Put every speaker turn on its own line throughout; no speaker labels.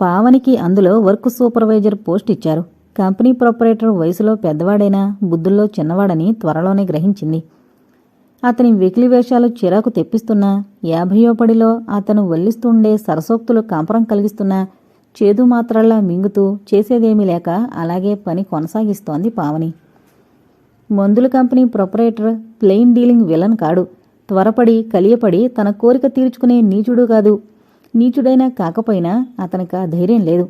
పావనికి అందులో work supervisor post ఇచ్చారు. Company proprietor వయసులో పెద్దవాడైనా బుద్ధుల్లో చిన్నవాడని త్వరలోనే గ్రహించింది. అతని వెకిలి వేషాలు చిరాకు తెప్పిస్తున్నా యాభయో పడిలో అతను వల్లిస్తుండే సరసోక్తులు కంపరం కలిగిస్తున్నా చేదు మాత్రల్లా మింగుతూ చేసేదేమీ లేక అలాగే పని కొనసాగిస్తోంది పావని. మందుల company proprietor plain dealing villain కాడు. త్వరపడి కలియపడి తన కోరిక తీర్చుకునే నీచుడు కాదు. నీచుడైనా కాకపోయినా అతనికి ఆ ధైర్యం లేదు.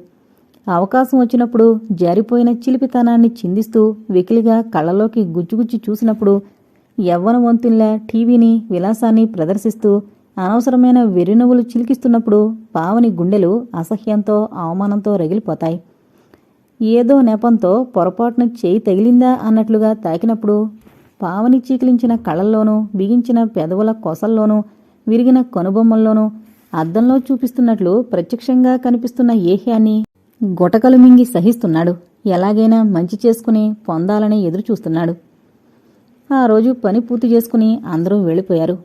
అవకాశం వచ్చినప్పుడు జారిపోయిన చిలిపితనాన్ని చిందిస్తూ వెకిలిగా కళ్ళలోకి గుచ్చుగుచ్చి చూసినప్పుడు యవ్వన వంతుల్లా టీవీని విలాసాన్ని ప్రదర్శిస్తూ అనవసరమైన వెర్రినవ్వులు చిలికిస్తున్నప్పుడు పావని గుండెలు అసహ్యంతో అవమానంతో రగిలిపోతాయి. ఏదో నెపంతో పొరపాటున చేయి తగిలిందా అన్నట్లుగా తాకినప్పుడు పావని చీకిలించిన కళ్ళల్లోనూ బిగించిన పెదవుల కొసల్లోనూ విరిగిన కనుబొమ్మల్లోనూ అద్దంలో చూపిస్తున్నట్లు ప్రత్యక్షంగా కనిపిస్తున్న ఏహ్యాన్ని గొటకలు మింగి సహిస్తున్నాడు. ఎలాగైనా మంచి చేసుకుని పొందాలని ఎదురుచూస్తున్నాడు. ఆ రోజు పని పూర్తి చేసుకుని అందరూ వెళ్ళిపోయారు.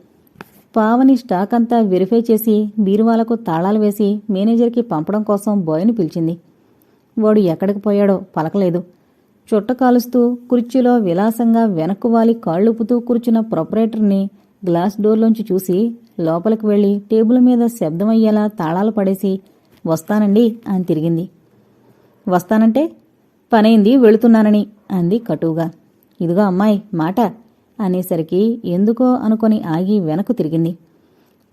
పావని స్టాక్ అంతా వెరిఫై చేసి బీరువాలకు తాళాలు వేసి మేనేజర్కి పంపడం కోసం బాయ్ని పిలిచింది. వాడు ఎక్కడికి పోయాడో పలకలేదు. చుట్ట కాలుస్తూ కుర్చీలో విలాసంగా వెనక్కువాలి కాళ్ళుపుతూ కూర్చున్న ప్రొపరేటర్ని గ్లాస్ డోర్లోంచి చూసి లోపలికి వెళ్ళి టేబుల్ మీద శబ్దమయ్యేలా తాళాలు పడేసి వస్తానండి అని తిరిగింది. వస్తానంటే పనైంది వెళుతున్నానని అంది కటువుగా. ఇదిగో అమ్మాయి మాట అనేసరికి ఎందుకో అనుకొని ఆగి వెనక్కు తిరిగింది.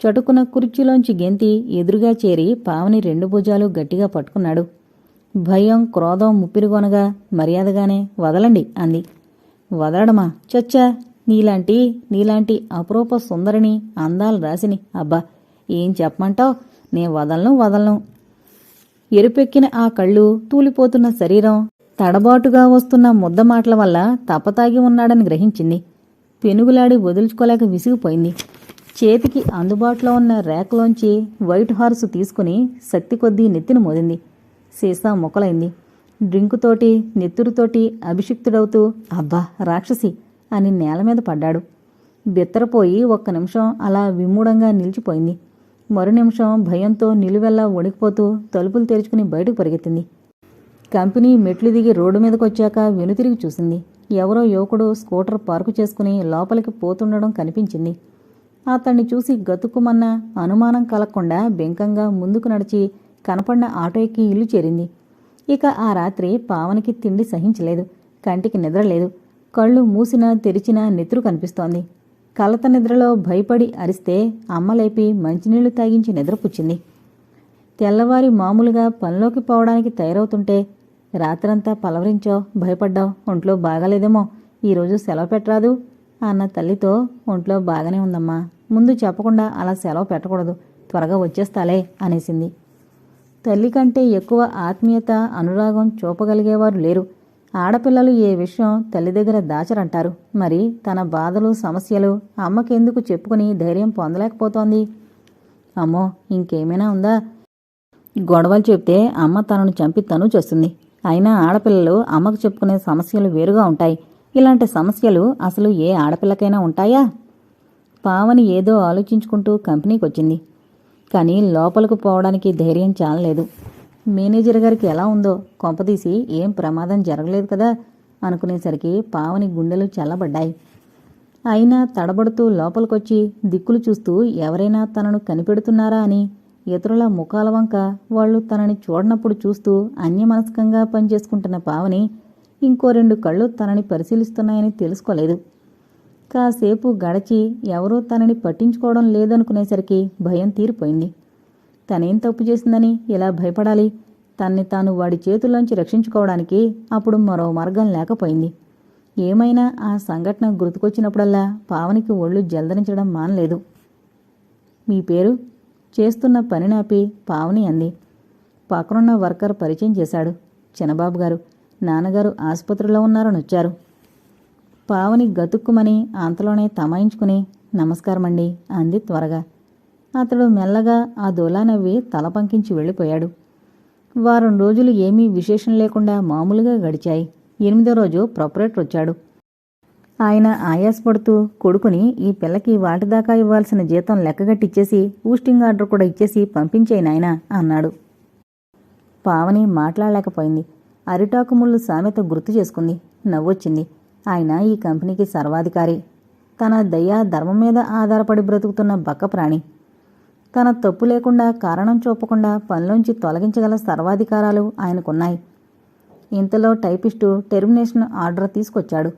చటుకున్న కుర్చీలోంచి గెంతి ఎదురుగా చేరి పావని రెండు భుజాలు గట్టిగా పట్టుకున్నాడు. భయం క్రోధం ముప్పిరిగొనగా మర్యాదగానే వదలండి అంది. వదలడమా చచ్చా నీలాంటి నీలాంటి అపురూప సుందరిని అందాలు రాసిని అబ్బా ఏం చెప్పమంటావు? నే వదలను వదలను. ఎరుపెక్కిన ఆ కళ్ళు తూలిపోతున్న శరీరం తడబాటుగా వస్తున్న ముద్ద మాటల వల్ల తపతాగి ఉన్నాడని గ్రహించింది. పెనుగులాడి వదులుచుకోలేక విసిగిపోయింది. చేతికి అందుబాటులో ఉన్న ర్యాక్లోంచి వైట్ హార్స్ తీసుకుని శక్తి కొద్దీ నెత్తిన మోదింది. సీసా మొక్కలైంది. డ్రింకుతోటి నెత్తురుతోటి అభిషిక్తుడవుతూ అబ్బా రాక్షసి. అని నేల మీద పడ్డాడు. బిత్తరపోయి ఒక్క నిమిషం అలా విమూఢంగా నిలిచిపోయింది. మరు నిమిషం భయంతో నిలువెల్లా వణికిపోతూ తలుపులు తెరుచుకుని బయటకు పరిగెత్తింది. కంపెనీ మెట్లు దిగి రోడ్డు మీదకు వచ్చాక వెనుతిరిగి చూసింది. ఎవరో యువకుడు స్కూటర్ పార్కు చేసుకుని లోపలికి పోతుండడం కనిపించింది. అతన్ని చూసి గతుక్కుమన్న అనుమానం కలగకుండా బెంకంగా ముందుకు నడిచి కనపడిన ఆటో ఎక్కి ఇల్లు చేరింది. ఇక ఆ రాత్రి పావనికి తిండి సహించలేదు. కంటికి నిద్రలేదు కళ్ళు మూసినా తెరిచినా నెత్తురు కనిపిస్తోంది. కలత నిద్రలో భయపడి అరిస్తే అమ్మలేపి మంచినీళ్ళు తాగించి నిద్రపుచ్చింది. తెల్లవారి మామూలుగా పనిలోకి పోవడానికి తయారవుతుంటే రాత్రంతా పలవరించో భయపడ్డావు ఒంట్లో బాగాలేదేమో ఈరోజు సెలవు పెట్టరాదు అన్న తల్లితో ఒంట్లో బాగానే ఉందమ్మా. ముందు చెప్పకుండా అలా సెలవు పెట్టకూడదు త్వరగా వచ్చేస్తాలే అనేసింది. తల్లి కంటే ఎక్కువ ఆత్మీయత అనురాగం చూపగలిగేవారు లేరు. ఆడపిల్లలు ఏ విషయం తల్లి దగ్గర దాచరంటారు? మరి తన బాధలు సమస్యలు అమ్మకెందుకు చెప్పుకుని ధైర్యం పొందలేకపోతోంది? అమ్మో ఇంకేమైనా ఉందా? గొడవలు చెప్తే అమ్మ తనను చంపి తను చేస్తుంది. అయినా ఆడపిల్లలు అమ్మకు చెప్పుకునే సమస్యలు వేరుగా ఉంటాయి. ఇలాంటి సమస్యలు అసలు ఏ ఆడపిల్లకైనా ఉంటాయా? పావని ఏదో ఆలోచించుకుంటూ కంపెనీకి వచ్చింది కానీ లోపలికి పోవడానికి ధైర్యం చాలలేదు. మేనేజర్ గారికి ఎలా ఉందో కొంపదీసి ఏం ప్రమాదం జరగలేదు కదా అనుకునేసరికి పావని గుండెలు చల్లబడ్డాయి. అయినా తడబడుతూ లోపలికొచ్చి దిక్కులు చూస్తూ ఎవరైనా తనను కనిపెడుతున్నారా అని ఇతరుల ముఖాల వంక వాళ్ళు తనని చూడనప్పుడు చూస్తూ అన్యమనస్కంగా పనిచేసుకుంటున్న పావని ఇంకో రెండు కళ్ళు తనని పరిశీలిస్తున్నాయని తెలుసుకోలేదు. కాసేపు గడచి ఎవరూ తనని పట్టించుకోవడం లేదనుకునేసరికి భయం తీరిపోయింది. తనేం తప్పు చేసిందని ఇలా భయపడాలి? తన్ని తాను వాడి చేతుల్లోంచి రక్షించుకోవడానికి అప్పుడు మరో మార్గం లేకపోయింది. ఏమైనా ఆ సంఘటన గుర్తుకొచ్చినప్పుడల్లా పావనికి ఒళ్ళు జల్దరించడం మానలేదు. మీ పేరు? చేస్తున్న పని నాపి పావని అంది. పక్కనున్న వర్కర్ పరిచయం చేశాడు. చిన్నబాబు గారు నాన్నగారు ఆసుపత్రిలో ఉన్నారని వచ్చారు. పావని గతుక్కుమని అంతలోనే తమాయించుకుని నమస్కారమండి అంది త్వరగా. అతడు మెల్లగా ఆ దోలా నవ్వి తల పంకించి వెళ్ళిపోయాడు. వారం రోజులు ఏమీ విశేషం లేకుండా మామూలుగా గడిచాయి. ఎనిమిదో రోజు ప్రొపరేటర్ వచ్చాడు. ఆయన ఆయాసపడుతూ కొడుకుని ఈ పిల్లకి వాటిదాకా ఇవ్వాల్సిన జీతం లెక్కగట్టిచ్చేసి ఊస్టింగ్ ఆర్డర్ కూడా ఇచ్చేసి పంపించేయి నాయన అన్నాడు. పావని మాట్లాడలేకపోయింది. అరిటాకు ముళ్ళు సామెత గుర్తు చేసుకుంది. నవ్వొచ్చింది. ఆయన ఈ కంపెనీకి సర్వాధికారి. తన దయా ధర్మం మీద ఆధారపడి బ్రతుకుతున్న బక్క ప్రాణి తన తప్పు లేకుండా కారణం చూపకుండా పనిలోంచి తొలగించగల సర్వాధికారాలు ఆయనకున్నాయి. ఇంతలో టైపిస్టు టెర్మినేషన్ ఆర్డర్ తీసుకొచ్చాడు.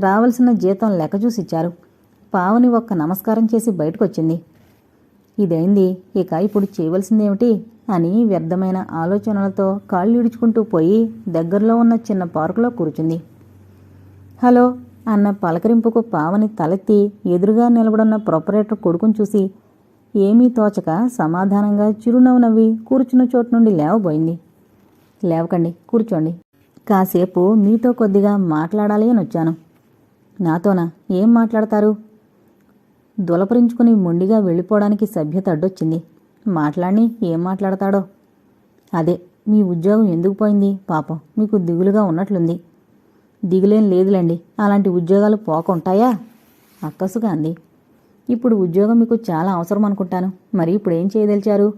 రావలసిన జీతం లెక్క చూసిచ్చారు. పావని ఒక్క నమస్కారం చేసి బయటకొచ్చింది. ఇదైంది? ఇక ఇప్పుడు చేయవలసిందేమిటి? అని వ్యర్థమైన ఆలోచనలతో కాళ్ళు ఇడుచుకుంటూ పోయి దగ్గరలో ఉన్న చిన్న పార్కులో కూర్చుంది. హలో అన్న పలకరింపుకు పావని తలెత్తి ఎదురుగా నిలబడున్న ప్రొపరేటర్ కొడుకుని చూసి ఏమీ తోచక సమాధానంగా చిరునవ్వు నవ్వి కూర్చున్న చోటు నుండి లేవబోయింది. లేవకండి కూర్చోండి. కాసేపు మీతో కొద్దిగా మాట్లాడాలి అని వచ్చాను. నాతోనా? ఏం మాట్లాడతారు? దులపరించుకుని మొండిగా వెళ్ళిపోవడానికి సభ్యత అడ్డొచ్చింది. మాట్లాడి ఏం మాట్లాడతాడో? అదే మీ ఉద్యోగం ఎందుకు పోయింది? పాపం మీకు దిగులుగా ఉన్నట్లుంది. దిగులేం లేదులేండి అలాంటి ఉద్యోగాలు పోకుంటాయా? అక్కసుగా అంది. ఇప్పుడు ఉద్యోగం మీకు చాలా అవసరం అనుకుంటాను. మరి ఇప్పుడు ఏం చేయదలిచారు?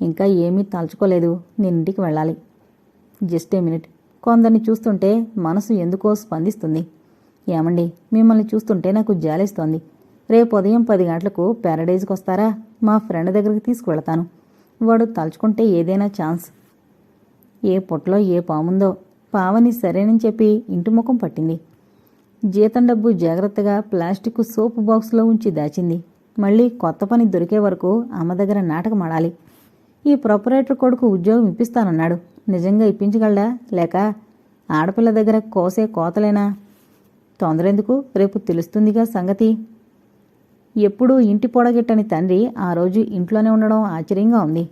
ఇంకా ఏమీ తలుచుకోలేదు. నేను ఇంటికి వెళ్ళాలి. Just a minute. కొందరిని చూస్తుంటే మనసు ఎందుకో స్పందిస్తుంది. ఏమండి? మిమ్మల్ని చూస్తుంటే నాకు జాలేస్తోంది. రేపు ఉదయం పది గంటలకు ప్యారడైజ్కి వస్తారా? మా ఫ్రెండ్ దగ్గరికి తీసుకువెళతాను. వాడు తలుచుకుంటే ఏదైనా ఛాన్స్. ఏ పొట్టలో ఏ పాముందో. పావని సరేనని చెప్పి ఇంటి ముఖం పట్టింది. జీతం డబ్బు జాగ్రత్తగా ప్లాస్టిక్ సోప్ బాక్స్లో ఉంచి దాచింది. మళ్ళీ కొత్త పని దొరికే వరకు అమ్మ దగ్గర నాటకం ఆడాలి. ఈ ప్రొపరేటర్ కొడుకు ఉద్యోగం ఇప్పిస్తానన్నాడు. నిజంగా ఇప్పించగలడా? లేక ఆడపిల్ల దగ్గర కోసే కోతలేనా? తొందరెందుకు? రేపు తెలుస్తుందిగా సంగతి. ఎప్పుడూ ఇంటి పొడగిట్టని తండ్రి ఆ రోజు ఇంట్లోనే ఉండడం ఆశ్చర్యంగా ఉంది.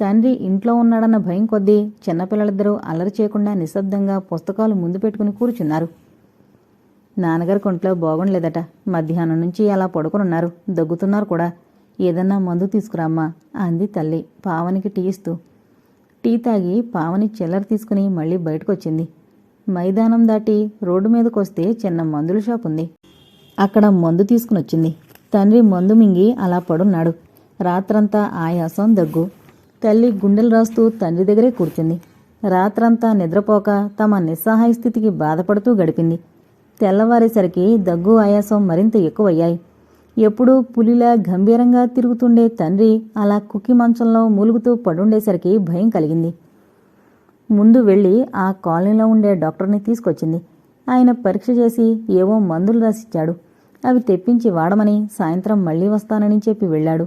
తండ్రి ఇంట్లో ఉన్నాడన్న భయం కొద్దీ చిన్నపిల్లలిద్దరూ అల్లరి చేయకుండా నిశ్శబ్దంగా పుస్తకాలు ముందు పెట్టుకుని కూర్చున్నారు. నాన్నగారి కొంట్లో బాగుండలేదట. మధ్యాహ్నం నుంచి అలా పడుకునున్నారు. దగ్గుతున్నారు కూడా. ఏదన్నా మందు తీసుకురామ్మా అంది తల్లి. పావనికి టీ ఇస్తూ. టీ తాగి పావని చిల్లర తీసుకుని మళ్ళీ బయటకొచ్చింది. మైదానం దాటి రోడ్డు మీదకు వస్తే చిన్న మందుల షాప్ ఉంది. అక్కడ మందు తీసుకుని వచ్చింది తండ్రి మందు మింగి అలా పడున్నాడు. రాత్రంతా ఆయాసం దగ్గు. తల్లి గుండెలు రాస్తూ తండ్రి దగ్గరే కూర్చుంది. రాత్రంతా నిద్రపోక తమ నిస్సహాయ స్థితికి బాధపడుతూ గడిపింది. తెల్లవారేసరికి దగ్గు ఆయాసం మరింత ఎక్కువయ్యాయి. ఎప్పుడూ పులిలా గంభీరంగా తిరుగుతుండే తండ్రి అలా కుక్కి మంచంలో మూలుగుతూ పడుండేసరికి భయం కలిగింది. ముందు వెళ్ళి ఆ కాలనీలో ఉండే డాక్టర్ని తీసుకొచ్చింది. ఆయన పరీక్ష చేసి ఏవో మందులు రాసిచ్చాడు. అవి తెప్పించి వాడమని సాయంత్రం మళ్ళీ వస్తానని చెప్పి వెళ్ళాడు.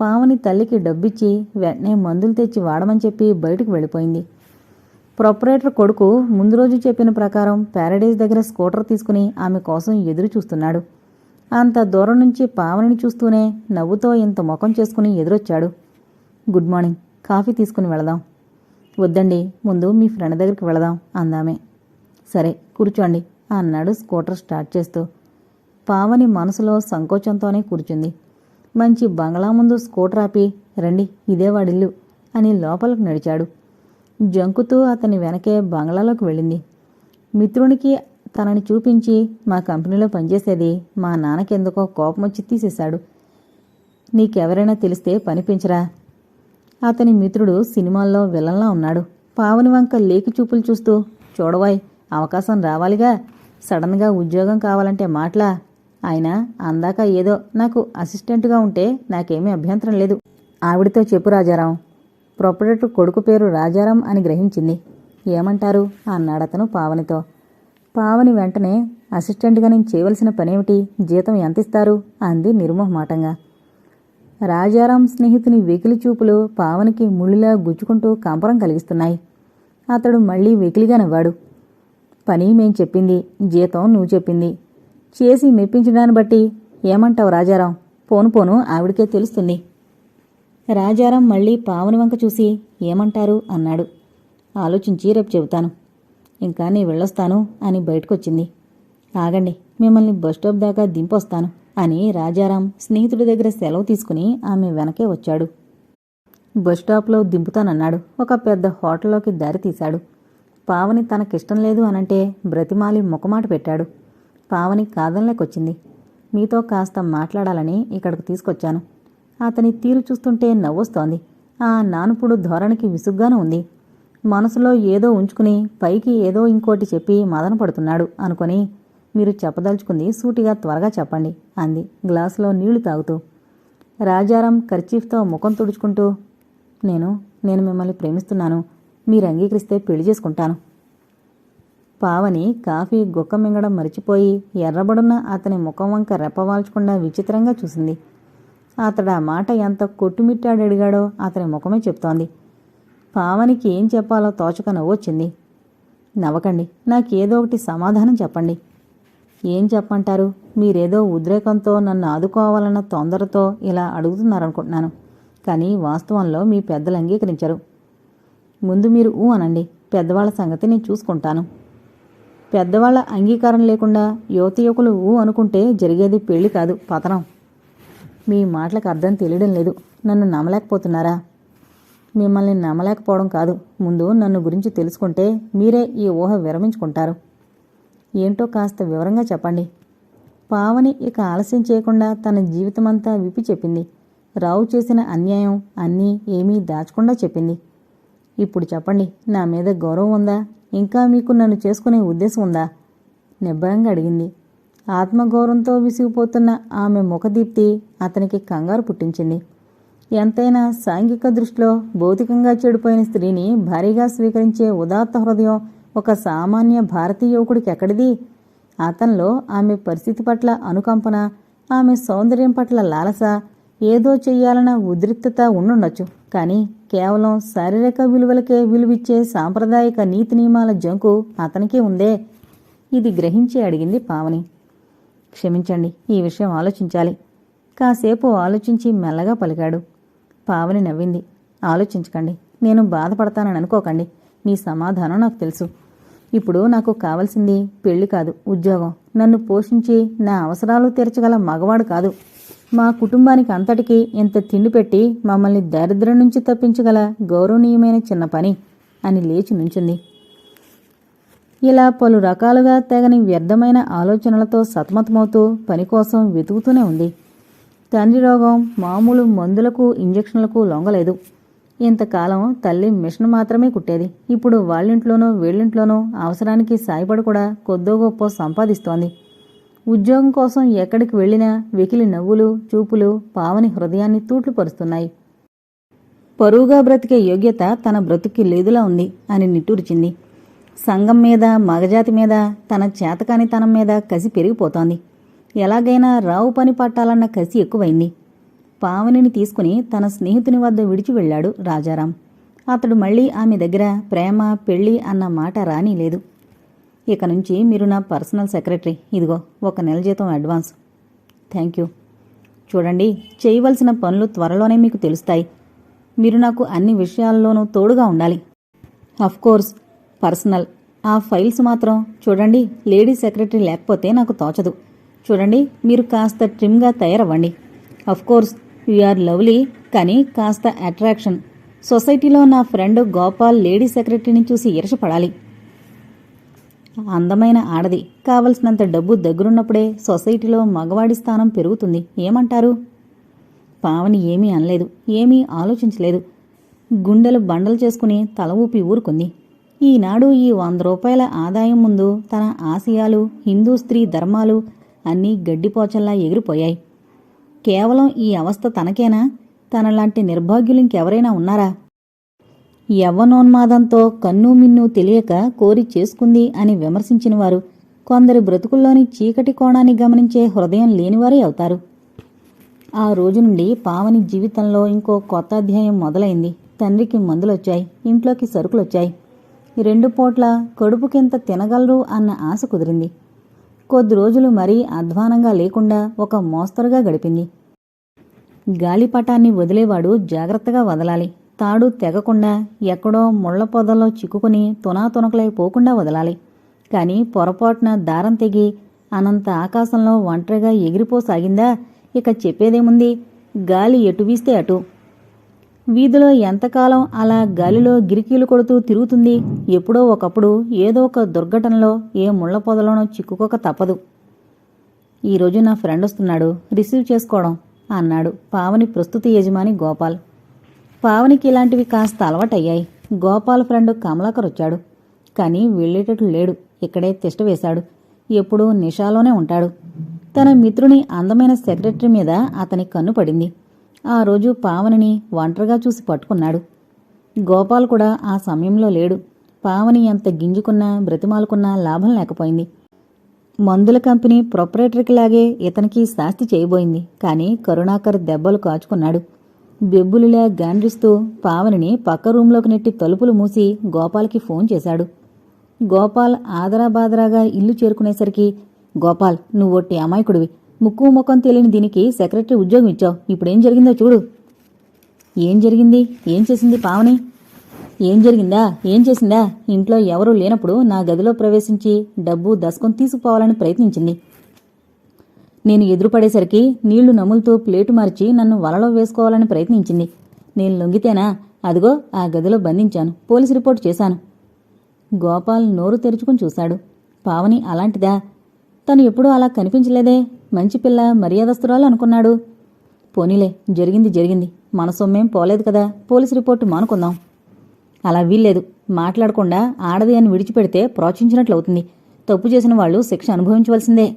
పావని తల్లికి డబ్బిచ్చి వెంటనే మందులు తెచ్చి వాడమని చెప్పి బయటకు వెళ్ళిపోయింది. ప్రొపరేటర్ కొడుకు ముందు రోజు చెప్పిన ప్రకారం ప్యారడైజ్ దగ్గర స్కూటర్ తీసుకుని ఆమె కోసం ఎదురు చూస్తున్నాడు. అంత దూరం నుంచి పావనిని చూస్తూనే నవ్వుతో ఇంత ముఖం చేసుకుని ఎదురొచ్చాడు. గుడ్ మార్నింగ్ కాఫీ తీసుకుని వెళదాం. వద్దండి ముందు మీ ఫ్రెండ్ దగ్గరికి వెళదాం అందామే. సరే కూర్చోండి అన్నాడు స్కూటర్ స్టార్ట్ చేస్తూ. పావని మనసులో సంకోచంతోనే కూర్చుంది. మంచి బంగ్లా ముందు స్కూటర్ ఆపి రండి ఇదే వాడిల్లు అని లోపలికి నడిచాడు. జంకుతూ అతని వెనకే బంగ్లాలోకి వెళ్ళింది. మిత్రునికి తనని చూపించి మా కంపెనీలో పనిచేసేది మా నాన్నకెందుకో కోపం వచ్చి తీసేశాడు. నీకెవరైనా తెలిస్తే పనిపించరా? అతని మిత్రుడు సినిమాల్లో విలన్లా ఉన్నాడు. పావని వంక లేకి చూపులు చూస్తూ చూడవాయ్ అవకాశం రావాలిగా. సడన్గా ఉద్యోగం కావాలంటే మాట్లా. ఆయన అందాక ఏదో నాకు అసిస్టెంట్గా ఉంటే నాకేమీ అభ్యంతరం లేదు. ఆవిడతో చెప్పు రాజారాం. ప్రొపరేటర్ కొడుకు పేరు రాజారాం అని గ్రహించింది. ఏమంటారు? అన్నాడతను పావనితో. పావని వెంటనే అసిస్టెంట్గా నేను చేయవలసిన పనేమిటి? జీతం ఎంత ఇస్తారు అంది నిర్మోహమాటంగా. రాజారాం స్నేహితుని వెకిలి చూపులు పావనికి ముళ్ళిలా గుచ్చుకుంటూ కంపరం కలిగిస్తున్నాయి. అతడు మళ్ళీ వెకిలిగా నవ్వాడు. పని మేం చెప్పింది? జీతం నువ్వు చెప్పింది. చేసి మెప్పించడాన్ని బట్టి ఏమంటావు రాజారాం? పోను పోను ఆవిడకే తెలుస్తుంది. రాజారాం మళ్ళీ పావని వంక చూసి ఏమంటారు అన్నాడు. ఆలోచించి రేపు చెబుతాను. ఇంకా నీ వెళ్ళొస్తాను అని బయటకొచ్చింది. ఆగండి మిమ్మల్ని బస్ స్టాప్ దాకా దింపొస్తాను అని రాజారాం స్నేహితుడి దగ్గర సెలవు తీసుకుని ఆమె వెనకే వచ్చాడు. బస్ స్టాప్లో దింపుతానన్నాడు. ఒక పెద్ద హోటల్లోకి దారి తీశాడు. పావని తనకిష్టం లేదు అనంటే బ్రతిమాలి ముఖమాట పెట్టాడు. పావని కాదనలేకొచ్చింది. మీతో కాస్త మాట్లాడాలని ఇక్కడికి తీసుకొచ్చాను. అతని తీరు చూస్తుంటే నవ్వొస్తోంది. ఆ నానుపుడు ధోరణికి విసుగ్గానూ ఉంది. మనసులో ఏదో ఉంచుకుని పైకి ఏదో ఇంకోటి చెప్పి మదన పడుతున్నాడు అనుకొని మీరు చెప్పదలుచుకుంది సూటిగా త్వరగా చెప్పండి అంది గ్లాసులో నీళ్ళు తాగుతూ. రాజారాం కర్చీఫ్తో ముఖం తుడుచుకుంటూ నేను నేను మిమ్మల్ని ప్రేమిస్తున్నాను. మీరు అంగీకరిస్తే పెళ్ళి చేసుకుంటాను. పావని కాఫీ గుక్క మింగడం మరిచిపోయి ఎర్రబడున్న అతని ముఖం వంక రెప్పవాల్చకుండా విచిత్రంగా చూసింది. అతడు ఆ మాట ఎంత కొట్టుమిట్టాడు అడిగాడో అతని ముఖమే చెప్తోంది. పావనికి ఏం చెప్పాలో తోచక నవ్వొచ్చింది. నవ్వకండి నాకేదో ఒకటి సమాధానం చెప్పండి. ఏం చెప్పంటారు? మీరేదో ఉద్రేకంతో నన్ను ఆదుకోవాలన్న తొందరతో ఇలా అడుగుతున్నారనుకుంటున్నాను. కానీ వాస్తవంలో మీ పెద్దలు అంగీకరించరు. ముందు మీరు ఊ అనండి పెద్దవాళ్ళ సంగతి నేను చూసుకుంటాను. పెద్దవాళ్ళ అంగీకారం లేకుండా యువతి యువకులు ఊ అనుకుంటే జరిగేది పెళ్ళి కాదు పతనం. మీ మాటలకు అర్థం తెలియడం లేదు. నన్ను నమ్మలేకపోతున్నారా? మిమ్మల్ని నమ్మలేకపోవడం కాదు. ముందు నన్ను గురించి తెలుసుకుంటే మీరే ఈ ఊహ విరమించుకుంటారు. ఏంటో కాస్త వివరంగా చెప్పండి. పావని ఇక ఆలస్యం చేయకుండా తన జీవితమంతా విప్పి చెప్పింది. రావు చేసిన అన్యాయం అన్నీ ఏమీ దాచకుండా చెప్పింది. ఇప్పుడు చెప్పండి నా మీద గౌరవం ఉందా? ఇంకా మీకు నన్ను చేసుకునే ఉద్దేశం ఉందా? నిబ్బరంగా అడిగింది. ఆత్మగౌరవంతో విసిగిపోతున్న ఆమె ముఖదీప్తి అతనికి కంగారు పుట్టించింది. ఎంతైనా సాంఘిక దృష్టిలో భౌతికంగా చెడిపోయిన స్త్రీని భారీగా స్వీకరించే ఉదాత్త హృదయం ఒక సామాన్య భారతీయ యువకుడికి ఎక్కడిది? అతనిలో ఆమె పరిస్థితి పట్ల అనుకంపన ఆమె సౌందర్యం పట్ల లాలస ఏదో చెయ్యాలన్న ఉద్రిక్తత ఉండుండొచ్చు. కానీ కేవలం శారీరక విలువలకే విలువిచ్చే సాంప్రదాయక నీతి నియమాల జంకు అతనికి ఉందే. ఇది గ్రహించి అడిగింది పావని. క్షమించండి ఈ విషయం ఆలోచించాలి. కాసేపు ఆలోచించి మెల్లగా పలికాడు. పావని నవ్వింది. ఆలోచించకండి నేను బాధపడతానని అనుకోకండి. మీ సమాధానం నాకు తెలుసు. ఇప్పుడు నాకు కావలసింది పెళ్ళి కాదు ఉద్యోగం. నన్ను పోషించి నా అవసరాలు తీర్చగల మగవాడు కాదు. మా కుటుంబానికి అంతటికీ ఇంత తిండి పెట్టి మమ్మల్ని దరిద్రం నుంచి తప్పించగల గౌరవనీయమైన చిన్న పని అని లేచి నుంచుంది. ఇలా పలు రకాలుగా తెగని వ్యర్థమైన ఆలోచనలతో సతమతమవుతూ పని కోసం వెతుకుతూనే ఉంది. తండ్రి రోగం మామూలు మందులకు ఇంజెక్షన్లకు లొంగలేదు. ఇంతకాలం తల్లి మిషన్ మాత్రమే కుట్టేది. ఇప్పుడు వాళ్ళింట్లోనూ వీళ్ళింట్లోనూ అవసరానికి సాయపడి కూడా కొద్దో గొప్ప సంపాదిస్తోంది. ఉద్యోగం కోసం ఎక్కడికి వెళ్ళినా వెకిలి నవ్వులు చూపులు పావని హృదయాన్ని తూట్లు పరుస్తున్నాయి పరువుగా బ్రతికే యోగ్యత తన బ్రతుక్కి లేదులా ఉంది అని నిట్టూర్చింది. సంఘం మీద మగజాతి మీద తన చేతకానితనం మీద కసి పెరిగిపోతోంది. ఎలాగైనా రావు పని పట్టాలన్న కసి ఎక్కువైంది. పావనిని తీసుకుని తన స్నేహితుని వద్ద విడిచి వెళ్ళాడు రాజారాం. అతడు మళ్ళీ ఆమె దగ్గర ప్రేమ పెళ్ళి అన్న మాట రాని లేదు ఇక నుంచి మీరు నా పర్సనల్ సెక్రటరీ. ఇదిగో ఒక నెల జీతం అడ్వాన్స్. Thank you. చూడండి చేయవలసిన పనులు త్వరలోనే మీకు తెలుస్తాయి. మీరు నాకు అన్ని విషయాల్లోనూ తోడుగా ఉండాలి. Of course personal. ఆ ఫైల్స్ మాత్రం చూడండి లేడీ సెక్రటరీ లేకపోతే నాకు తోచదు. చూడండి మీరు కాస్త ట్రిమ్గా తయారవ్వండి. కోర్స్ ఆర్ లవ్లీ కానీ కాస్త అట్రాక్షన్ సొసైటీలో నా ఫ్రెండ్ గోపాల్ లేడీ సెక్రటరీని చూసి ఈర్షపడాలి అందమైన ఆడది. కావలసినంత డబ్బు దగ్గరున్నప్పుడే సొసైటీలో మగవాడి స్థానం పెరుగుతుంది. ఏమంటారు? పావని ఏమీ అనలేదు. ఏమీ ఆలోచించలేదు. గుండెలు బండలు చేసుకుని తల ఊపి ఊరుకుంది. ఈనాడు ఈ వంద రూపాయల ఆదాయం ముందు తన ఆశయాలు హిందూ స్త్రీ ధర్మాలు అన్నీ గడ్డిపోచల్లా ఎగిరిపోయాయి. కేవలం ఈ అవస్థ తనకేనా? తనలాంటి నిర్భాగ్యులు ఇంకెవరైనా ఉన్నారా? యవ్వనోన్మాదంతో కన్ను మిన్ను తెలియక కోరి చేసుకుంది అని విమర్శించినవారు కొందరి బ్రతుకుల్లోని చీకటి కోణాన్ని గమనించే హృదయం లేనివారే అవుతారు. ఆ రోజు నుండి పావని జీవితంలో ఇంకో కొత్త అధ్యాయం మొదలైంది. తండ్రికి మందులొచ్చాయి ఇంట్లోకి సరుకులొచ్చాయి. రెండు పూట్ల కడుపుకింత తినగలరు అన్న ఆశ కుదిరింది. కొద్ది రోజులు మరీ అధ్వానంగా లేకుండా ఒక మోస్తరుగా గడిపింది. గాలిపటాన్ని వదిలేవాడు జాగ్రత్తగా వదలాలి. తాడు తెగకుండా ఎక్కడో ముళ్ళ పొదల్లో చిక్కుకుని తునాతునకలై పోకుండా వదలాలి. కాని పొరపాటున దారం తెగి అనంత ఆకాశంలో ఒంటరిగా ఎగిరిపోసాగిందా? ఇక చెప్పేదేముంది? గాలి ఎటు వీస్తే అటు. వీధిలో ఎంతకాలం అలా గాలిలో గిరికీలు కొడుతూ తిరుగుతుంది? ఎప్పుడో ఒకప్పుడు ఏదో ఒక దుర్ఘటనలో ఏ ముళ్ళ పొదలోనో చిక్కుకోక తప్పదు. ఈరోజు నా ఫ్రెండ్ వస్తున్నాడు రిసీవ్ చేసుకోవడం అన్నాడు పావని ప్రస్తుత యజమాని గోపాల్. పావనికి ఇలాంటివి కాస్త అలవాటయ్యాయి. గోపాల్ ఫ్రెండ్ కమలాకర్ వచ్చాడు. కానీ వెళ్ళేటట్లు లేడు. ఇక్కడే తిష్ట వేశాడు. ఎప్పుడూ నిషాలోనే ఉంటాడు. తన మిత్రుని అందమైన సెక్రటరీ మీద అతని కన్ను పడింది. ఆ రోజు పావనిని ఒంటరిగా చూసి పట్టుకున్నాడు. గోపాల్ కూడా ఆ సమయంలో లేడు. పావని ఎంత గింజుకున్నా బ్రతిమాలుకున్నా లాభం లేకపోయింది. మందుల కంపెనీ ప్రొపరేటర్కిలాగే ఇతనికి శాస్తి చేయబోయింది. కానీ కరుణాకర్ దెబ్బలు కాచుకున్నాడు. బెబ్బులులా గాండ్రిస్తూ పావనిని పక్క రూంలోకి నెట్టి తలుపులు మూసి గోపాల్కి ఫోన్ చేశాడు. గోపాల్ ఆదరాబాదరాగా ఇల్లు చేరుకునేసరికి గోపాల్ నువ్వు ఒట్టి అమాయకుడివి. ముక్కు ముఖం తెలియని దీనికి సెక్రటరీ ఉద్యోగం ఇచ్చావు. ఇప్పుడేం జరిగిందో చూడు. ఏం జరిగింది? ఏం చేసింది పావని? ఏం జరిగిందా? ఏం చేసిందా? ఇంట్లో ఎవరూ లేనప్పుడు నా గదిలో ప్రవేశించి డబ్బు దశకం తీసుకుపోవాలని ప్రయత్నించింది. నేను ఎదురుపడేసరికి నీళ్ళు నములుతూ ప్లేటు మార్చి నన్ను వలలో వేసుకోవాలని ప్రయత్నించింది. నేను లొంగితేనా? అదిగో ఆ గదిలో బంధించాను. పోలీసు రిపోర్ట్ చేశాను. గోపాల్ నోరు తెరుచుకుని చూశాడు. పావని అలాంటిదా? తను ఎప్పుడూ అలా కనిపించలేదే. మంచి పిల్ల మర్యాదస్తురాలు అనుకున్నాడు. పోనీలే జరిగింది జరిగింది. మన సొమ్మేం పోలేదు కదా. పోలీసు రిపోర్టు మానుకుందాం. అలా వీల్లేదు. మాట్లాడకుండా ఆడది అని విడిచిపెడితే ప్రోత్సహించినట్లు అవుతుంది. తప్పు చేసిన వాళ్ళు శిక్ష అనుభవించవలసిందే.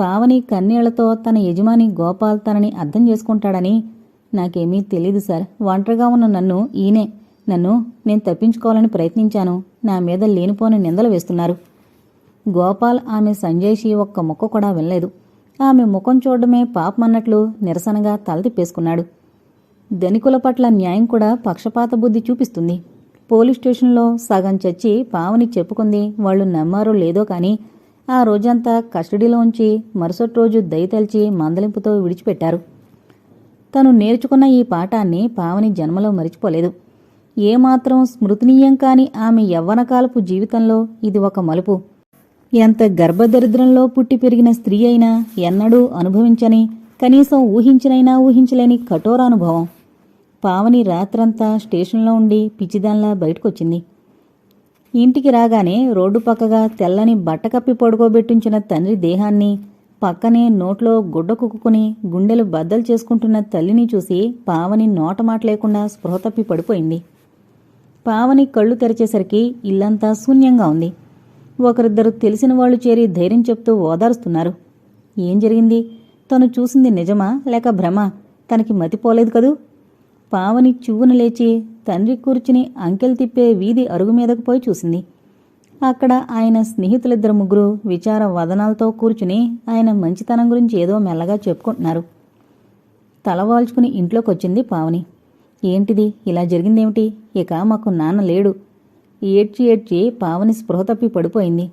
పావని కన్నీళ్ళతో తన యజమాని గోపాల్ తనని అర్థం చేసుకుంటాడని నాకేమీ తెలీదు సార్. ఒంటరిగా ఉన్న నన్ను ఈయనే. నన్ను నేను తప్పించుకోవాలని ప్రయత్నించాను. నా మీద లేనిపోని నిందలు వేస్తున్నారు. గోపాల్ ఆమె సంజయ్షి ఒక్క ముక్క కూడా వినలేదు. ఆమె ముఖం చూడడమే పాపమన్నట్లు నిరసనగా తల తిప్పేసుకున్నాడు. ధనికుల పట్ల న్యాయం కూడా పక్షపాత బుద్ధి చూపిస్తుంది. పోలీస్ స్టేషన్లో సగం చచ్చి పావని చెప్పుకుంది వాళ్ళు నమ్మారో లేదో కానీ ఆ రోజంతా కస్టడీలో ఉంచి మరుసటి రోజు దయతలిచి మందలింపుతో విడిచిపెట్టారు. తను నేర్చుకున్న ఈ పాఠాన్ని పావని జన్మలో మరిచిపోలేదు. ఏమాత్రం స్మృతినీయం కాని ఆమె యవ్వనకాలపు జీవితంలో ఇది ఒక మలుపు. ఎంత గర్భదరిద్రంలో పుట్టి పెరిగిన స్త్రీ అయినా ఎన్నడూ అనుభవించని కనీసం ఊహించనైనా ఊహించలేని కఠోర అనుభవం పావని రాత్రంతా స్టేషన్లో ఉండి పిచ్చిదాన్లా బయటకొచ్చింది. ఇంటికి రాగానే రోడ్డు పక్కగా తెల్లని బట్ట కప్పి పడుకోబెట్టించిన తండ్రి దేహాన్ని పక్కనే నోట్లో గుడ్డ కుక్కుని గుండెలు బద్దలు చేసుకుంటున్న తల్లిని చూసి పావని నోటమాట లేకుండా స్పృహ తప్పి పడిపోయింది. పావని కళ్ళు తెరిచేసరికి ఇల్లంతా శూన్యంగా ఉంది. ఒకరిద్దరు తెలిసిన వాళ్ళు చేరి ధైర్యం చెప్తూ ఓదారుస్తున్నారు. ఏం జరిగింది? తను చూసింది నిజమా లేక భ్రమ? తనకి మతిపోలేదు కదూ? పావని చువ్వున లేచి తండ్రి కూర్చుని అంకెలు తిప్పే వీధి అరుగు మీదకు పోయి చూసింది. అక్కడ ఆయన స్నేహితులిద్దరు ముగ్గురు విచార వదనాలతో కూర్చుని ఆయన మంచితనం గురించి ఏదో మెల్లగా చెప్పుకుంటున్నారు. తలవాల్చుకుని ఇంట్లోకొచ్చింది పావని. ఏంటిది? ఇలా జరిగిందేమిటి? ఇక మాకు నాన్న లేడు. ఏడ్చి ఏడ్చి పావని స్పృహ తప్పి పడిపోయింది.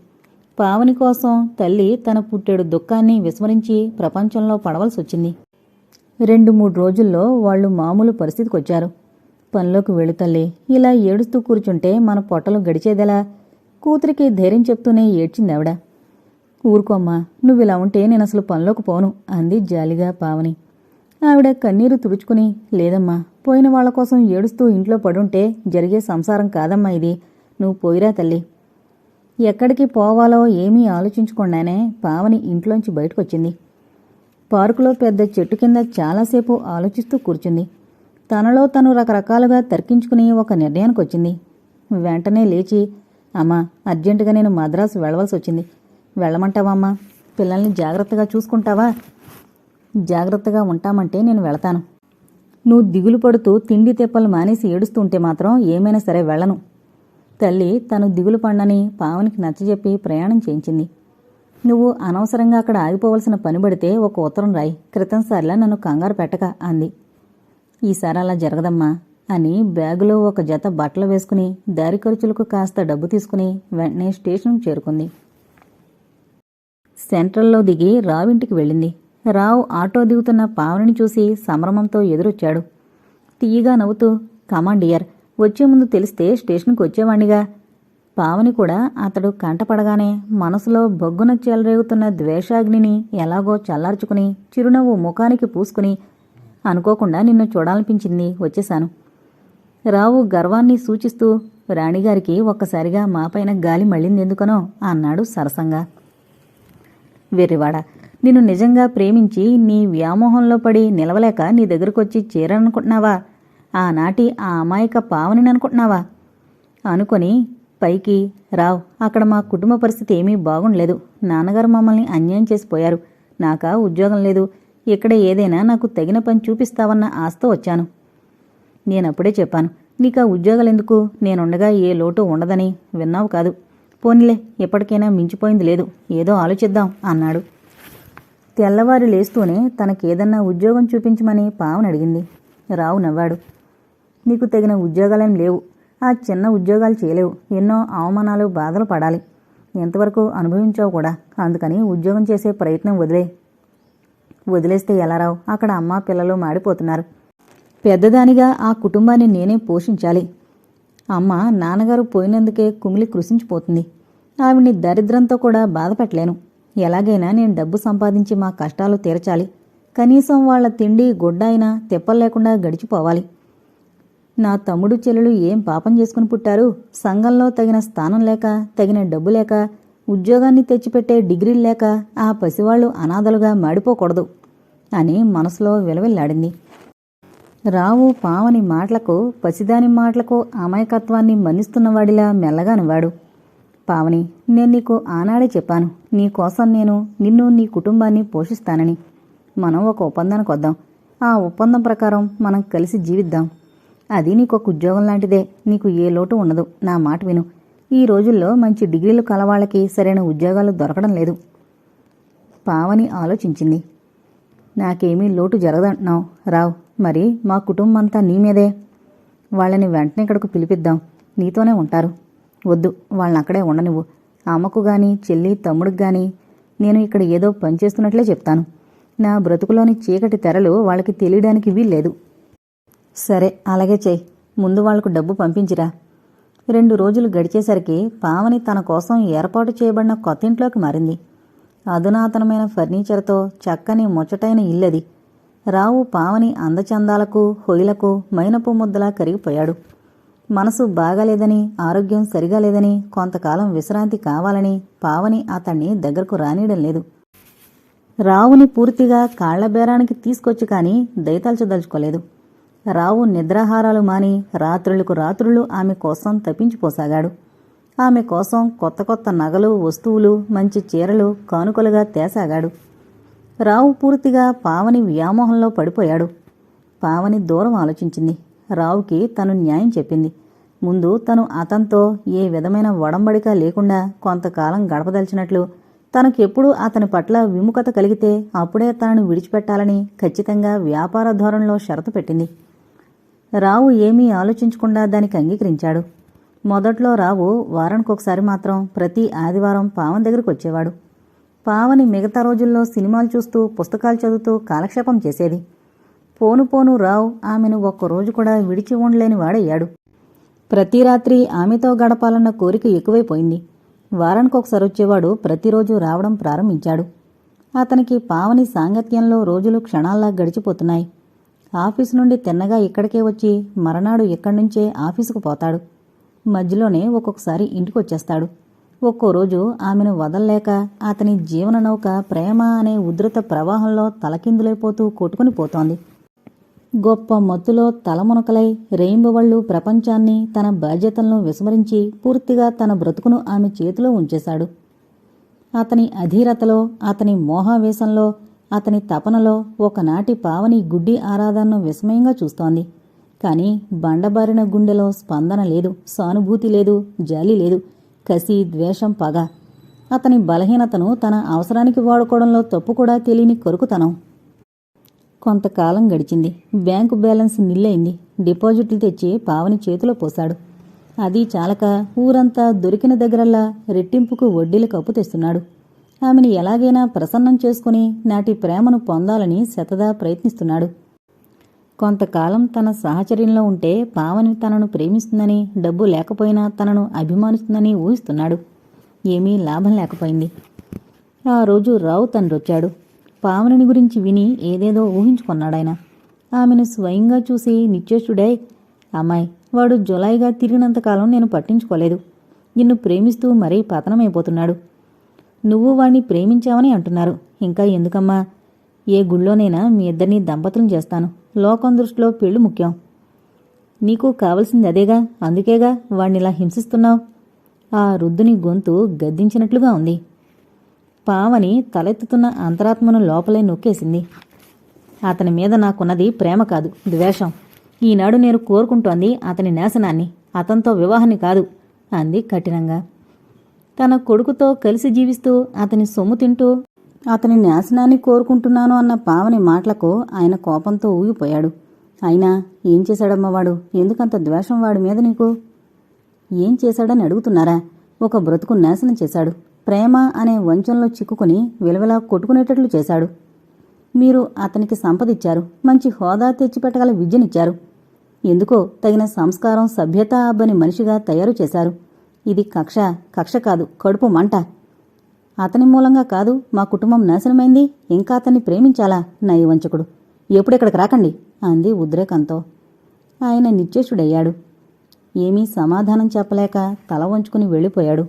పావని కోసం తల్లి తన పుట్టెడు దుఃఖాన్ని విస్మరించి ప్రపంచంలో పడవలసి వచ్చింది. రెండు మూడు రోజుల్లో వాళ్ళు మామూలు పరిస్థితికి వచ్చారు. పనిలోకి వెళ్ళు తల్లి ఇలా ఏడుస్తూ కూర్చుంటే మన పొట్టలు గడిచేదెలా? కూతురికి ధైర్యం చెప్తూనే ఏడ్చింది ఆవిడ. ఊరుకోమ్మా నువ్వు ఇలా ఉంటే నేను అసలు పనిలోకి పోను అంది జాలిగా పావని. ఆవిడ కన్నీరు తుడుచుకుని లేదమ్మా పోయిన వాళ్ళ కోసం ఏడుస్తూ ఇంట్లో పడుంటే జరిగే సంసారం కాదమ్మా ఇది. నువ్వు పోయిరా తల్లి. ఎక్కడికి పోవాలో ఏమీ ఆలోచించకుండానే పావని ఇంట్లోంచి బయటకొచ్చింది. పార్కులో పెద్ద చెట్టు కింద చాలాసేపు ఆలోచిస్తూ కూర్చుంది. తనలో తను రకరకాలుగా తర్కించుకుని ఒక నిర్ణయానికి వచ్చింది వెంటనే లేచి అమ్మా అర్జెంటుగా నేను మద్రాసు వెళ్ళవలసి వచ్చింది వెళ్ళమంటావమ్మా పిల్లల్ని జాగ్రత్తగా చూసుకుంటావా? జాగ్రత్తగా ఉంటామంటే నేను వెళతాను. నువ్వు దిగులు పడుతూ తిండి తెప్పలు మానేసి ఏడుస్తుంటే మాత్రం ఏమైనా సరే వెళ్ళను. తల్లి తను దిగులు పండని పావనికి నచ్చజెప్పి ప్రయాణం చేయించింది. నువ్వు అనవసరంగా అక్కడ ఆగిపోవలసిన పని పడితే ఒక ఉత్తరం రాయి. క్రితంసారిలా నన్ను కంగారు పెట్టక అంది. ఈసారి అలా జరగదమ్మా అని బ్యాగులో ఒక జత బట్టలు వేసుకుని దారి ఖర్చులకు కాస్త డబ్బు తీసుకుని వెంటనే స్టేషన్కు చేరుకుంది. సెంట్రల్లో దిగి రావింటికి వెళ్ళింది. రావు ఆటో దిగుతున్న పావనిని చూసి సంభ్రమంతో ఎదురొచ్చాడు. తీయగా నవ్వుతూ కమాండియర్ వచ్చే ముందు తెలిస్తే స్టేషన్కి వచ్చేవాణ్ణిగా. పావని కూడా అతడు కంటపడగానే మనసులో బొగ్గున చెలరేగుతున్న ద్వేషాగ్నిని ఎలాగో చల్లార్చుకుని చిరునవ్వు ముఖానికి పూసుకుని అనుకోకుండా నిన్ను చూడాలనిపించింది వచ్చేశాను. రావు గర్వాన్ని సూచిస్తూ రాణిగారికి ఒక్కసారిగా మాపైన గాలి మళ్ళిందెందుకనో అన్నాడు సరసంగా. వెర్రివాడ నిన్ను నిజంగా ప్రేమించి నీ వ్యామోహంలో పడి నిలవలేక నీ దగ్గరకొచ్చి చేరనుకుంటున్నావా ఆనాటి ఆ అమాయక పావని అనుకుంటున్నావా? అనుకొని పైకి రావు అక్కడ మా కుటుంబ పరిస్థితి ఏమీ బాగుండలేదు. నాన్నగారు మమ్మల్ని అన్యాయం చేసిపోయారు నాకా ఉద్యోగం లేదు. ఇక్కడ ఏదైనా నాకు తగిన పని చూపిస్తావన్న ఆశతో వచ్చాను. నేనప్పుడే చెప్పాను నీకా ఉద్యోగాలెందుకు ఉద్యోగాలు ఎందుకు? నేనుండగా ఏ లోటు ఉండదని విన్నావు కాదు. పోనీలే ఎప్పటికైనా మించిపోయింది లేదు. ఏదో ఆలోచిద్దాం అన్నాడు. తెల్లవారు లేస్తూనే తనకేదన్నా ఉద్యోగం చూపించమని పావని అడిగింది. రావు నవ్వాడు. నీకు తగిన ఉద్యోగాలేం లేవు. ఆ చిన్న ఉద్యోగాలు చేయలేవు. ఎన్నో అవమానాలు బాధలు పడాలి. ఎంతవరకు అనుభవించావు కూడా. అందుకని ఉద్యోగం చేసే ప్రయత్నం వదిలే. వదిలేస్తే ఎలా రావు? అక్కడ అమ్మ పిల్లలు మాడిపోతున్నారు. పెద్దదానిగా ఆ కుటుంబాన్ని నేనే పోషించాలి. అమ్మ నాన్నగారు పోయినందుకే కుమిలి కృషించిపోతుంది ఆవిడ్ని దరిద్రంతో కూడా బాధపెట్టలేను ఎలాగైనా నేను డబ్బు సంపాదించి మా కష్టాలు తీర్చాలి. కనీసం వాళ్ళ తిండి గుడ్డ అయినా తెప్పలేకుండా గడిచిపోవాలి. నా తమ్ముడు చెల్లెలు ఏం పాపం చేసుకుని పుట్టారు? సంఘంలో తగిన స్థానం లేక తగిన డబ్బు లేక ఉద్యోగాన్ని తెచ్చిపెట్టే డిగ్రీలు లేక ఆ పసివాళ్ళు అనాథలుగా మాడిపోకూడదు అని మనసులో విలవిల్లాడింది. రావు పావని మాటలకు పసిదాని మాటలకు అమాయకత్వాన్ని మన్నిస్తున్నవాడిలా మెల్లగానివాడు పావని నేను నీకు ఆనాడే చెప్పాను నీ కోసం నేను నిన్ను నీ కుటుంబాన్ని పోషిస్తానని. మనం ఒక ఒప్పందానికి వద్దాం ఆ ఒప్పందం ప్రకారం మనం కలిసి జీవిద్దాం. అది నీకు ఒక ఉద్యోగం లాంటిదే. నీకు ఏ లోటు ఉండదు. నా మాట విను. ఈ రోజుల్లో మంచి డిగ్రీలు కలవాళ్ళకి సరైన ఉద్యోగాలు దొరకడం లేదు. పావని ఆలోచించింది. నాకేమీ లోటు జరగదంటున్నావు. రావు మరి మా కుటుంబం అంతా నీ మీదే. వాళ్ళని వెంటనే ఇక్కడకు పిలిపిద్దాం. నీతోనే ఉంటారు. వద్దు వాళ్ళని అక్కడే ఉండనివ్వు. అమ్మకు గాని చెల్లి తమ్ముడికి గాని నేను ఇక్కడ ఏదో పనిచేస్తున్నట్లే చెప్తాను. నా బ్రతుకులోని చీకటి తెరలు వాళ్ళకి తెలియడానికి వీల్లేదు. సరే అలాగే చేయి. ముందు వాళ్ళకు డబ్బు పంపించిరా. రెండు రోజులు గడిచేసరికి పావని తన కోసం ఏర్పాటు చేయబడిన కొత్త ఇంట్లోకి మారింది. అధునాతనమైన ఫర్నిచర్తో చక్కని ముచ్చటైన ఇల్లది. రావు పావని అందచందాలకు హొయిలకు మైనపు ముద్దలా కరిగిపోయాడు. మనసు బాగాలేదని ఆరోగ్యం సరిగా లేదని కొంతకాలం విశ్రాంతి కావాలని పావని అతన్ని దగ్గరకు రానీయడం లేదు. రావుని పూర్తిగా కాళ్ళబేరానికి తీసుకొచ్చి కానీ దయతల్చదలుచుకోలేదు. రావు నిద్రాహారాలు మాని రాత్రులకు రాత్రులు ఆమె కోసం తప్పించిపోసాగాడు ఆమె కోసం కొత్త కొత్త నగలు వస్తువులు మంచి చీరలు కానుకలుగా తేసాగాడు. రావు పూర్తిగా పావని వ్యామోహంలో పడిపోయాడు. పావని దూరం ఆలోచించింది. రావుకి తను న్యాయం చెప్పింది. ముందు తను అతనితో ఏ విధమైన వడంబడిక లేకుండా కొంతకాలం గడపదలిచినట్లు తనకెప్పుడు అతని పట్ల విముఖత కలిగితే అప్పుడే తనను విడిచిపెట్టాలని ఖచ్చితంగా వ్యాపార ధోరణిలో షరతు పెట్టింది. రావు ఏమీ ఆలోచించకుండా దానికి అంగీకరించాడు. మొదట్లో రావు వారానికొకసారి మాత్రం ప్రతి ఆదివారం పావన్ దగ్గరికి వచ్చేవాడు. పావని మిగతా రోజుల్లో సినిమాలు చూస్తూ పుస్తకాలు చదువుతూ కాలక్షేపం చేసేది. పోను పోను రావు ఆమెను ఒక్కరోజు కూడా విడిచి ఉండలేని వాడయ్యాడు. ప్రతి రాత్రి ఆమెతో గడపాలన్న కోరిక ఎక్కువైపోయింది. వారానికొకసారి వచ్చేవాడు ప్రతిరోజు రావడం ప్రారంభించాడు. అతనికి పావని సాంగత్యంలో రోజులు క్షణాల్లా గడిచిపోతున్నాయి. ఆఫీసు నుండి తిన్నగా ఇక్కడికే వచ్చి మరనాడు ఇక్కడి నుంచే ఆఫీసుకు పోతాడు. మధ్యలోనే ఒక్కొక్కసారి ఇంటికొచ్చేస్తాడు. ఒక్కో రోజు ఆమెను వదల్లేక అతని జీవన నౌక ప్రేమ అనే ఉధృత ప్రవాహంలో తలకిందులైపోతూ కొట్టుకుని పోతోంది. గొప్ప మత్తులో తలమునకలై రేయింబవళ్ళు ప్రపంచాన్ని తన బాధ్యతలను విస్మరించి పూర్తిగా తన బ్రతుకును ఆమె చేతిలో ఉంచేశాడు. అతని అధీరతలో అతని మోహావేశంలో అతని తపనలో ఒకనాటి పావని గుడ్డి ఆరాధనను విస్మయంగా చూస్తోంది. కాని బండబారిన గుండెలో స్పందన లేదు సానుభూతి లేదు జాలి లేదు కసి ద్వేషం పగ. అతని బలహీనతను తన అవసరానికి వాడుకోవడంలో తప్పు కూడా తెలియని కొరుకుతనం. కొంతకాలం గడిచింది. బ్యాంకు బ్యాలెన్స్ నిల్లైంది. డిపాజిట్లు తెచ్చి పావని చేతిలో పోశాడు. అది చాలక ఊరంతా దొరికిన దగ్గరల్లా రెట్టింపుకు వడ్డీలు కప్పు తెస్తున్నాడు. ఆమెను ఎలాగైనా ప్రసన్నం చేసుకుని నాటి ప్రేమను పొందాలని శతదా ప్రయత్నిస్తున్నాడు. కొంతకాలం తన సాహచర్యంలో ఉంటే పావని తనను ప్రేమిస్తుందని డబ్బు లేకపోయినా తనను అభిమానిస్తుందని ఊహిస్తున్నాడు. ఏమీ లాభం లేకపోయింది. ఆ రోజు రావు తండ్రొచ్చాడు పావనిని గురించి విని ఏదేదో ఊహించుకున్నాడాయన. ఆమెను స్వయంగా చూసి నిత్యేష్టుడై అమ్మాయి వాడు జులాయిగా తిరిగినంతకాలం నేను పట్టించుకోలేదు. నిన్ను ప్రేమిస్తూ మరీ పతనమైపోతున్నాడు. నువ్వు వాణ్ణి ప్రేమించావని అంటున్నారు. ఇంకా ఎందుకమ్మా? ఏ గుళ్ళోనైనా మీ ఇద్దరిని దంపతులను చేస్తాను. లోకం దృష్టిలో పెళ్ళి ముఖ్యం. నీకు కావలసింది అదేగా? అందుకేగా వాణ్ణిలా హింసిస్తున్నావు? ఆ రుద్దుని గొంతు గద్దించినట్లుగా ఉంది. పావని తలెత్తుతున్న అంతరాత్మను లోపలే నొక్కేసింది. అతని మీద నాకున్నది ప్రేమ కాదు ద్వేషం. ఈనాడు నేను కోరుకుంటోంది అతని నాశనాన్ని. అతనితో వివాహాన్ని కాదు అంది కఠినంగా. తన కొడుకుతో కలిసి జీవిస్తూ అతని సొమ్ము తింటూ అతని నాశనాన్ని కోరుకుంటున్నాను అన్న పావని మాటలకు ఆయన కోపంతో ఊగిపోయాడు. అయినా ఏం చేశాడమ్మవాడు ఎందుకంత ద్వేషం వాడి మీద నీకు? ఏం చేశాడని అడుగుతున్నారా? ఒక బ్రతుకు నాశనం చేశాడు. ప్రేమ అనే వంచంలో చిక్కుకుని విలవిలా కొట్టుకునేటట్లు చేశాడు. మీరు అతనికి సంపదిచ్చారు. మంచి హోదా తెచ్చిపెట్టగల విద్యనిచ్చారు. ఎందుకో తగిన సంస్కారం సభ్యత అబ్బని మనిషిగా తయారు చేశారు. ఇది కక్ష కక్ష కాదు కడుపు మంట. అతని మూలంగా కాదు మా కుటుంబం నాశనమైంది ఇంకా అతన్ని ప్రేమించాలా నయవంచకుడు. ఎప్పుడెక్కడికి రాకండి అంది ఉద్రేకంతో. ఆయన నిశ్చేషుడయ్యాడు ఏమీ సమాధానం చెప్పలేక తల వంచుకుని వెళ్ళిపోయాడు.